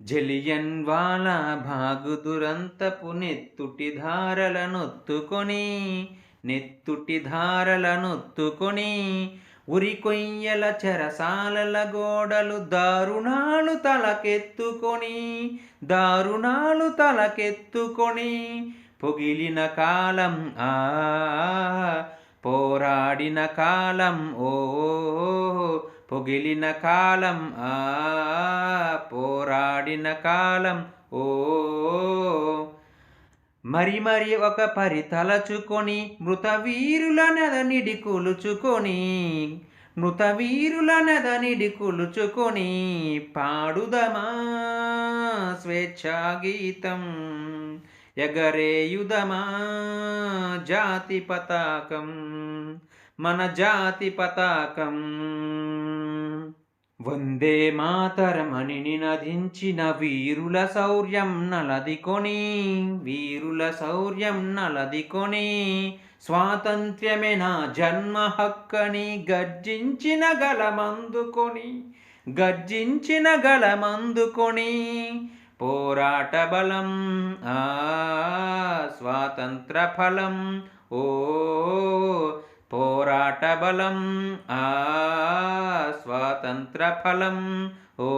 జలియన్ వాలా భాగు దురంతపు నెత్తుటి ధారలనొత్తుకొని నెత్తుటి ధారలనొత్తుకొని ఉరి కొయ్యల చెరసాలల గోడలు దారుణాలు తలకెత్తుకొని దారుణాలు తలకెత్తుకొని పొగిలిన కాలం ఆ పోరాడిన కాలం ఓ పొగిలిన కాలం ఆ పోరాడిన కాలం ఓ. మరి మరి ఒక పరి తలచుకొని మృత వీరుల నెదనిడి కొలుచుకొని మృత వీరుల నెదనిడి కొలుచుకొని పాడుదమా స్వేచ్ఛాగీతం ఎగరేయుదమా జాతి పతాకం. మన జాతి పతాకం. వందే మాతరమని నినదించిన వీరుల శౌర్యం నలదికొని వీరుల శౌర్యం నలదికొని స్వాతంత్ర్యమే నా జన్మ హక్కని గర్జించిన గలమందుకొని గర్జించిన గలమందుకొని పోరాట బలం ఆ స్వాతంత్ర ఫలం ఓ పోరాట బలం ఆ స్వాతంత్ర ఫలం ఓ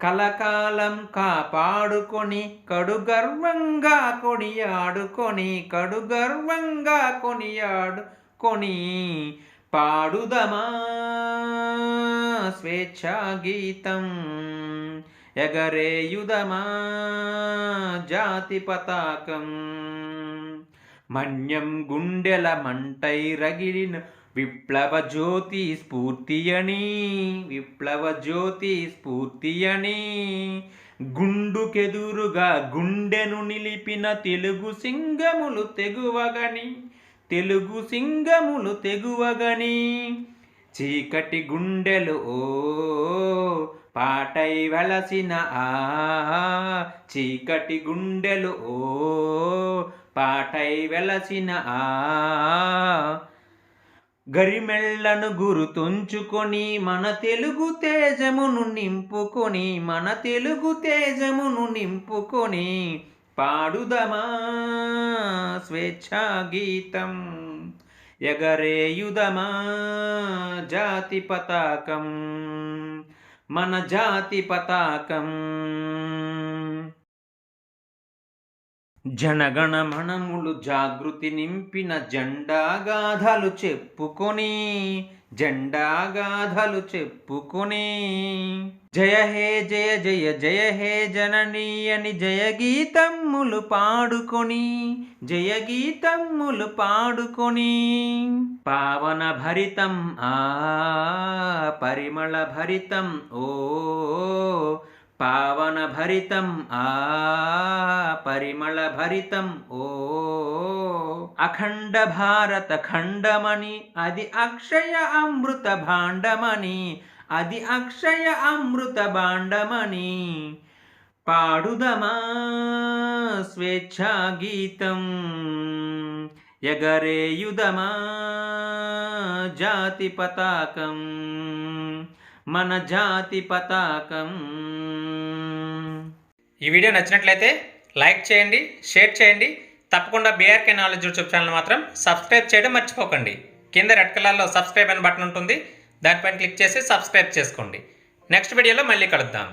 కలకాలం కాపాడుకొని కడుగర్వంగా కొనియాడుకొని కడుగర్వంగా కొనియాడుకొని పాడుదమా స్వేచ్ఛాగీతం ఎగరేయుదమా జాతి పతాకం. మన్యం గుండెల మంటై రగిలిన విప్లవ జ్యోతి స్ఫూర్తియని విప్లవ జ్యోతి స్ఫూర్తియని. గుండుకెదురుగా గుండెను నిలిపిన తెలుగు సింగములు తెగువగని తెలుగు సింగములు తెగువగని. చీకటి గుండెలు ఓ పాటై వెలసిన ఆ చీకటి గుండెలు ఓ పాటై వెలసిన ఆ గరిమెళ్ళను గురుతుంచుకొని మన తెలుగు తేజమును నింపుకొని మన తెలుగు తేజమును నింపుకొని పాడుదమా స్వేచ్ఛాగీతం ఎగరేయుదమా జాతి పతాకం మన జాతి పతాకం. జనగణమణములు జాగృతి నింపిన జెండాగాథలు చెప్పుకొని జెండాగాథలు చెప్పుకొని. జయ హే జయ జయ జయ హే జననీ అని జయ గీతమ్ములు పాడుకొని జయ గీతమ్ములు పాడుకొని. పావన భరితం ఆ పరిమళ భరితం ఓ పావన భరితం ఆ పరిమళ భరితం ఓ అఖండ భారత ఖండమణి అది అక్షయ అమృత భాండమణి అది అక్షయ అమృత భాండమణి. పాడుదమా స్వేచ్ఛా గీతం ఎగరేయుదమా జాతి పతాకం మన జాతి పతాకం. ఈ వీడియో నచ్చినట్లయితే లైక్ చేయండి షేర్ చేయండి. తప్పకుండా బీఆర్కే నాలెడ్జ్ యూట్యూబ్ ఛానల్ మాత్రం సబ్స్క్రైబ్ చేయడం మర్చిపోకండి. కింద రెడ్ కలర్లో సబ్స్క్రైబ్ అనే బటన్ ఉంటుంది. దానిపైన క్లిక్ చేసి సబ్స్క్రైబ్ చేసుకోండి. నెక్స్ట్ వీడియోలో మళ్ళీ కలుద్దాం.